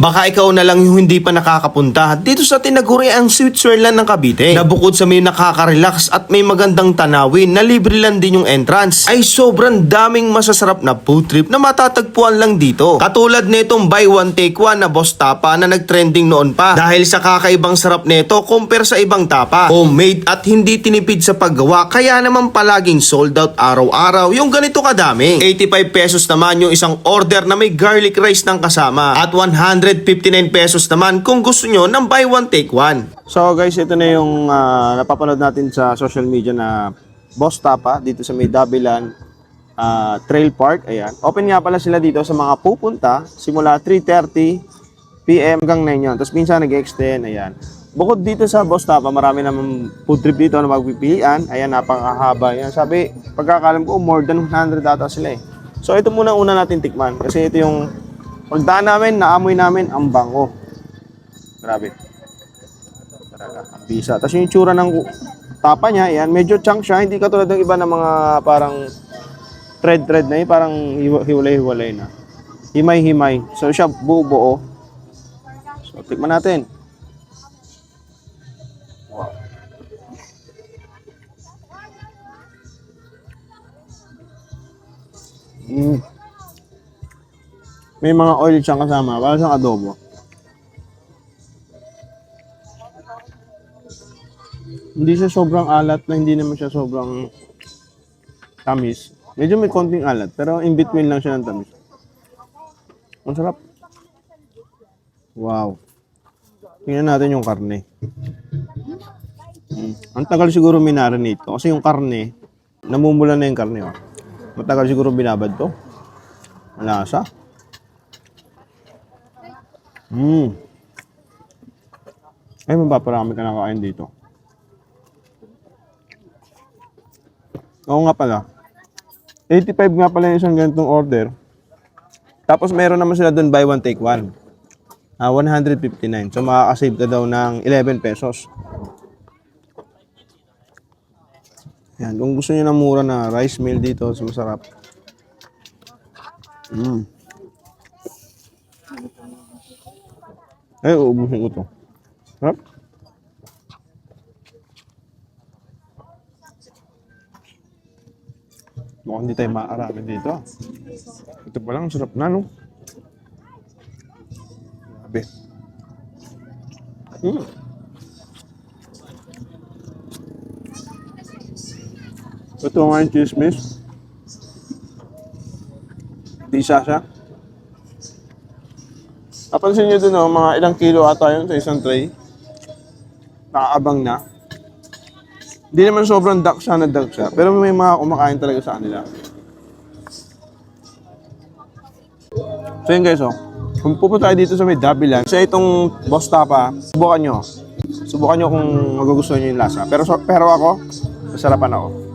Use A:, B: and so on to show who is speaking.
A: Baka ikaw na lang yung hindi pa nakakapunta dito sa tinaguriang Switzerland ng Cavite na bukod sa may nakaka-relax at may magandang tanawin na libre lang din yung entrance ay sobrang daming masasarap na food trip na matatagpuan lang dito. Katulad nitong buy one take one na boss tapa na nagtrending noon pa dahil sa kakaibang sarap nito compare sa ibang tapa. Homemade at hindi tinipid sa paggawa kaya naman palaging sold out araw-araw yung ganito kadami. 85 pesos naman yung isang order na may garlic rice ng kasama at 159 pesos naman kung gusto nyo ng buy one take one.
B: So guys, ito na yung ah, napapanood natin sa social media na Boss Tapa dito sa may Dabilan ah, Trail Park. Ayan. Open nga pala sila dito sa mga pupunta simula 3.30 PM hanggang 9 yun. Tapos minsan nag-extend. Ayan. Bukod dito sa Boss Tapa, marami naman food trip dito na magpipilian. Ayan, napakahaba. Ayan, sabi, pagkakalam ko, more than 100 data sila eh. So ito muna una natin tikman. Kasi ito yung pagdaan namin, naamoy namin ang bango. Grabe. Talaga, ang bisa. Tapos yung tsura ng tapa niya, yan, medyo chunk siya. Hindi katulad ng iba na mga parang thread-thread na yun, parang hiwa- hiwalay-hiwalay na. Himay-himay. So siya buo-buo. So tikman natin. Wow. Mm. May mga oil siyang kasama, para siyang adobo. Hindi siya sobrang alat na hindi naman siya sobrang tamis. Medyo may konting alat, pero in between lang siya ng tamis. Ang sarap. Wow. Tingnan natin yung karne. Mm. Ang tagal siguro minarinate to. Kasi yung karne, namumula na yung karne. Oh. Matagal siguro binabad to. Malasa. Mm. Ay, mapaparami ka na kain dito. Oo nga pala. 85 nga pala yung isang ganitong order. Tapos meron naman sila doon buy one take one. Ah, 159. So makakasave ka daw ng 11 pesos. Yan, kung gusto niyo ng mura na rice meal dito, so masarap. Mm. Ay, uubusin ko to. Sarap. Mukhang hindi tayo maaarami dito. Ito pa lang, sarap na, no? Grabe. Mm. Ito nga yung chismis. Tisa siya. Napansin nyo dun, oh, mga ilang kilo ata yun sa isang tray. Nakaabang na. Hindi naman sobrang dark siya na dark siya. Pero may mga kumakain talaga sa kanila. So yun guys, oh. Kung pupunta tayo dito sa may Dabilan, sa itong Boss Tapa, subukan nyo. Subukan nyo kung magugustuhan nyo yung lasa. Pero, pero ako, masarapan ako.